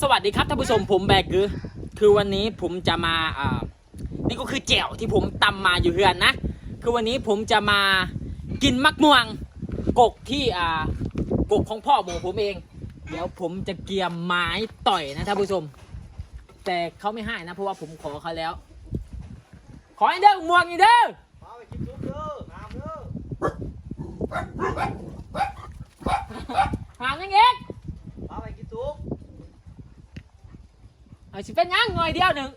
สวัสดีครับท่านผู้ชมผมแบกคือคือวันนี้ผมจะมาอ่านี่ก็คือแจ่วที่ผมตำมาอยู่เฮือนนะ คือวันนี้ผมจะมากินมักม่วงกกที่อ่ากกของพ่อหมูผมเอง เดี๋ยวผมจะเกียมไม้ต่อยนะท่านผู้ชม แต่เขาไม่ให้นะเพราะว่าผมขอเขาแล้ว ขอให้เด้อม่วงอีเด้อมาไปกินซุปเด้อน้ำเด้อหางยังเอง มาไปกินซุป เอาสิเป็นยังหน่อยเดียวหนึ่ง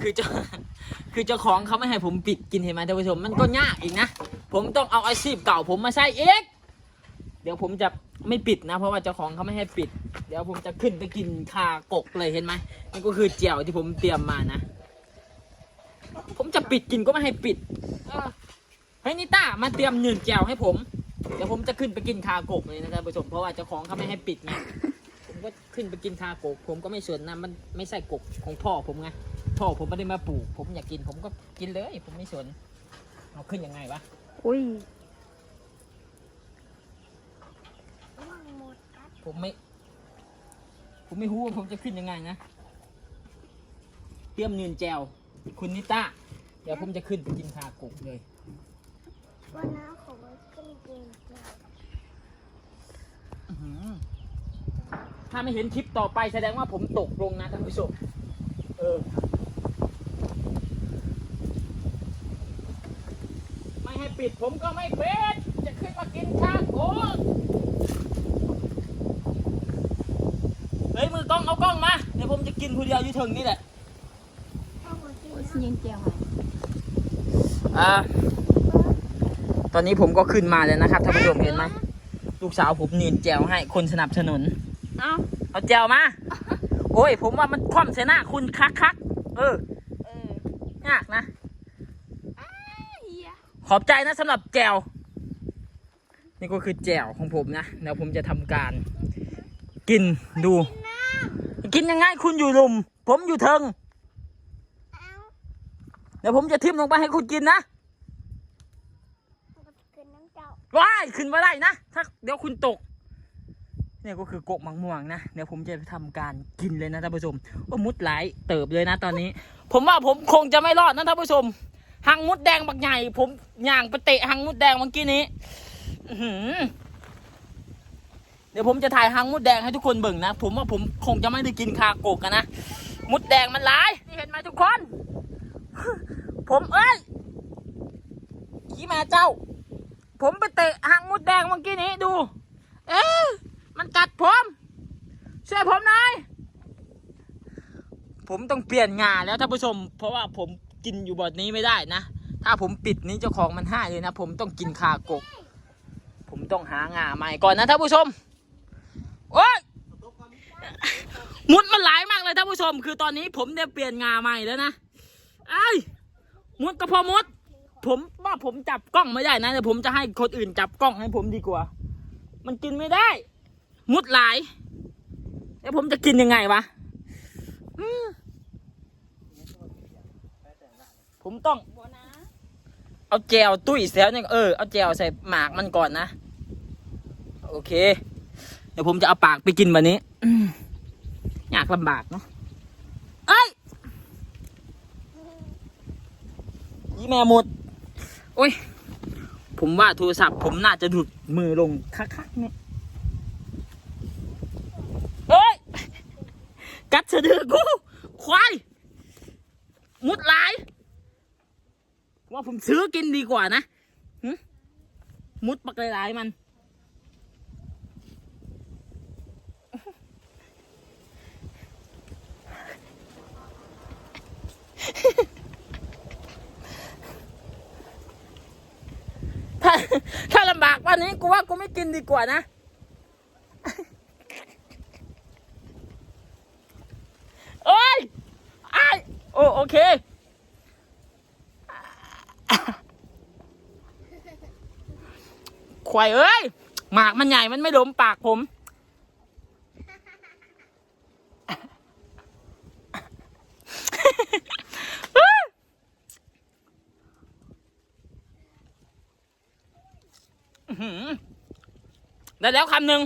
คือเจ้าคือเจ้าของเขาไม่ให้ผมปิดกินเห็นไหมท่านผู้ชมมันก็ยากอีกนะ ผมต้องเอาอาชีพเก่าผมมาใช้เองเดี๋ยวผมจะไม่ปิดนะ เพราะว่าเจ้าของเขาไม่ให้ปิด เดี๋ยวผมจะขึ้นไปกินคากกเลยเห็นไหมนี่ก็คือเจียวที่ผมเตรียมมานะ ผมจะปิดกินก็ไม่ให้ปิดเออเฮ้ยนิต้ามาเตรียมหนึ่งแจวให้ผม เดี๋ยวผมจะขึ้นไปกินคากกเลยนะท่านผู้ชมเพราะว่าเจ้าของเขาไม่ให้ปิดไง ก็ขึ้นไปกินคากก ผมก็ไม่สนนะมันไม่ใช่กกของพ่อผมไงพ่อผมไม่ได้มาปลูก ผมอยากกินผมก็กินเลย ผมไม่สนเอาขึ้นยังไงวะอุ้ยผมไม่ ผมไม่รู้ว่าผมจะขึ้นยังไงนะเตรียมเงินแจวคุณนิต้าเดี๋ยวผมจะขึ้นไปกินคากกเลย วันน้าของมันขึ้นเกมเจ้าอื้อหือ ถ้าไม่เห็นคลิปต่อไปแสดงว่าผมตกลงนะท่านผู้ชม เออ ไม่ให้ปิดผมก็ไม่ปิด จะขึ้นมากินชาโกเฮ้ยมือกล้องเอากล้องมา เดี๋ยวผมจะกินคนเดียวอยู่ถึงนี่แหละเอามากินโอ้ยนะยิงเจียวอ่าตอนนี้ผมก็ขึ้นมาแล้วนะครับท่านผู้ชมเห็นไหมลูกสาวผมนีนแจวให้คนสนับสนุน เอ้าเอาแจวมา โอ้ย ผมว่ามันคว่ำใส่หน้าคุณคักคักๆเออ เออยากนะ เฮียขอบใจนะสำหรับแจวนี่ก็คือแจวของผมนะเดี๋ยวผมจะทำการ กินดู กินยังไงคุณอยู่ลุม ผมอยู่เทิง เอาเดี๋ยวผมจะทิ่มลงไปให้คุณกินนะเอามากินน้ำเจ้าว้ายขึ้นมาได้นะ ถ้าเดี๋ยวคุณตก เนี่ยก็คือกกมังม่วงนะ เดี๋ยวผมจะทำการกินเลยนะท่านผู้ชมว่ามุดหลายเติบเลยนะตอนนี้ ผมว่าผมคงจะไม่รอดนะท่านผู้ชมหังมุดแดงบักใหญ่ ผมย่างไปเตะหังมุดแดงเมื่อกี้นี้เดี๋ยวผมจะถ่ายหังมุดแดงให้ทุกคนเบิ่งนะ ผมว่าผมคงจะไม่ได้กินคากกกันนะ มุดแดงมันหลายนี่เห็นไหมทุกคน ผมเอ้ยขี้แม่เจ้า ผมไปเตะหางมุดแดงเมื่อกี้นี้ดู เอ๊ะ มันกัดผมช่วยผมหน่อย ผมต้องเปลี่ยนงานแล้วท่านผู้ชม เพราะว่าผมกินอยู่บทนี้ไม่ได้นะ ถ้าผมปิดนี้เจ้าของมันให้เลยนะ ผมต้องกินคากก ผมต้องหางาใหม่ก่อนนะท่านผู้ชม โอ๊ยมุดมันหลายมากเลยท่านผู้ชม คือตอนนี้ผมได้เปลี่ยนงาใหม่แล้วนะไอ้มุดก็พอมุด ผมว่าผมจับกล้องไม่ได้นะเดี๋ยวผมจะให้คนอื่นจับกล้องให้ผมดีกว่า มันกินไม่ได้ มุดหลายแล้วผมจะกินยังไงวะผมต้อง เอาแจวตุ้ยเสียเนี่ยเออเอาแจวใส่หมากมันก่อนนะโอเค เดี๋ยวผมจะเอาปากไปกินวันนี้อยากลำบากเนาะเอ้ยยี่แม่หมด โอ้ย ผมว่าโทรศัพท์ผมน่าจะหลุดมือลงคักๆเนี่ยเอ้ย กั ดือกูควายมุดลาย ว่าผมซื้อกินดีกว่านะมุดปักลายๆมัน ถ้าถ้าลำบากวันนี้กูว่ากูไม่กินดีกว่านะ โอ้ยไอ้ายโอโอ เค ควายเอ้ย หมากมันใหญ่มันไม่ดมปากผม ได้แล้วคำหนึ่ง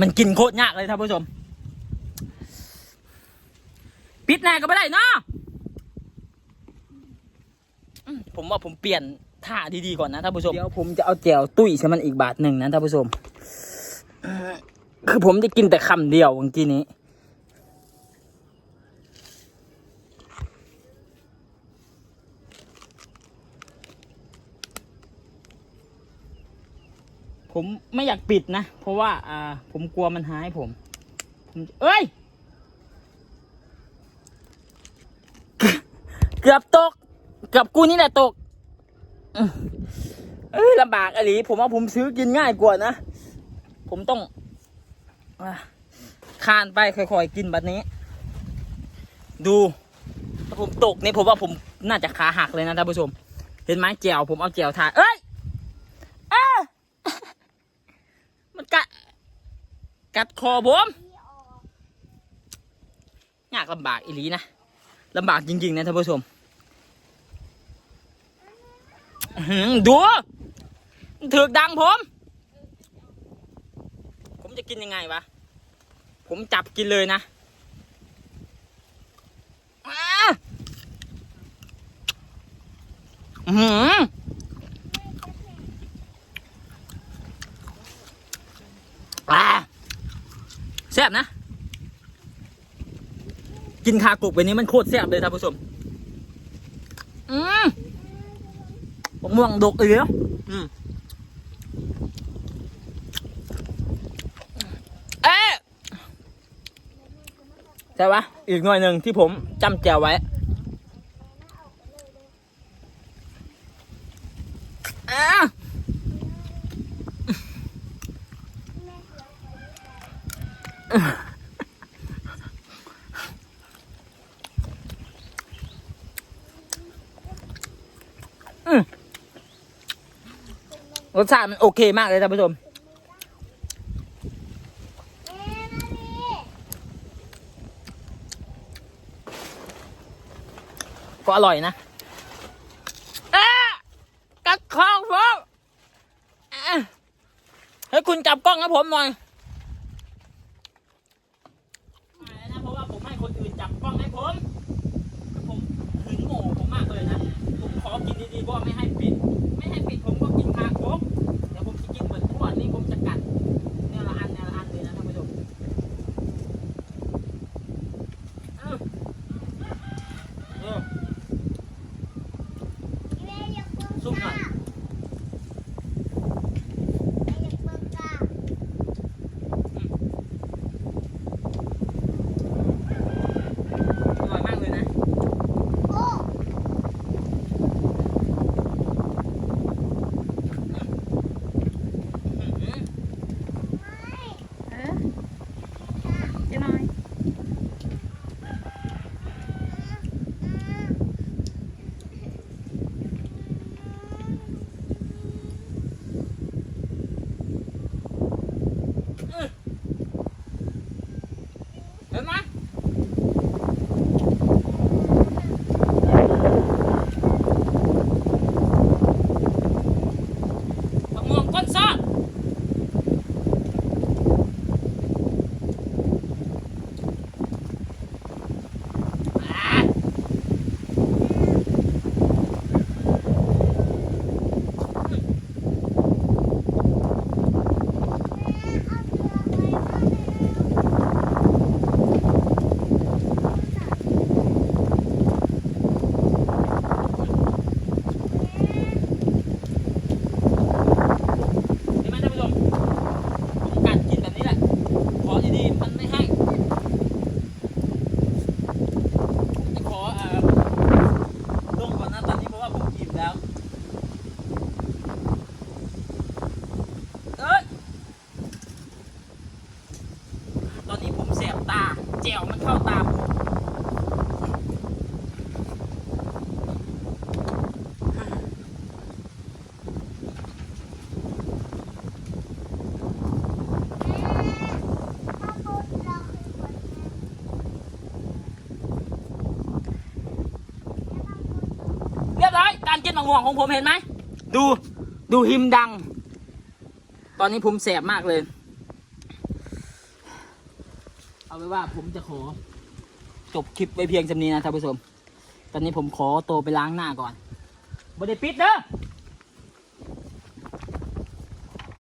มันกินโคตรยากเลยท่านผู้ชม ปิดแน่ก็ไม่ได้เนาะอืมผมว่าผมเปลี่ยนท่าดีๆก่อนนะท่านผู้ชม เดี๋ยวผมจะเอาแจวตุ้ยใช้มันอีกบาทหนึ่งนะท่านผู้ชม คือผมจะกินแต่คำเดียวเมื่อกี้นี้ ผมไม่อยากปิดนะ เพราะว่า อ่า ผมกลัวมันหายผมผมเอ้ย เกือบตก เกือบกูนี่แหละตก เอ้ยลำบากอะไรผมว่าผมซื้อกินง่ายกว่านะ ผมต้องคานไปค่อยๆกินแบบนี้ ดูถ้าผมตกนี่ผมว่าผมน่าจะขาหักเลยนะท่านผู้ชม เห็นไหมแจวผมเอาแจวทาเอ้ยเอ้ย มันกัดกัดคอผมยากลำบากอีหลีนะลำบากจริง ๆ นะท่านผู้ชมอื้อหือดูถือกดังผม ผมจะกินยังไงวะ ผมจับกินเลยนะอ้าอื้อหือ อ่าแซ่บนะ กินคากรุบแบบนี้มันโคตรแซ่บเลยท่านผู้ชม อืมมะม่วงดกอีกแล้วอืมเอ๊ะใช่ปะอีกหน่อยหนึ่งที่ผมจำแจวไว้อ่า รสชาติมันโอเคมากเลยท่านผู้ชม ก็อร่อยนะเอ๊ะกัดคองผมเอ๊ะเฮ้ยคุณจับกล้องให้ผมหน่อย ห่วงของผมเห็นไหม ดู ดูหิมดัง ตอนนี้ผมแสบมากเลย เอาไว้ว่าผมจะขอ จบคลิปไว้เพียงจำนี้นะท่านผู้ชม ตอนนี้ผมขอตัวไปล้างหน้าก่อนบ่ได้ปิดเด้อ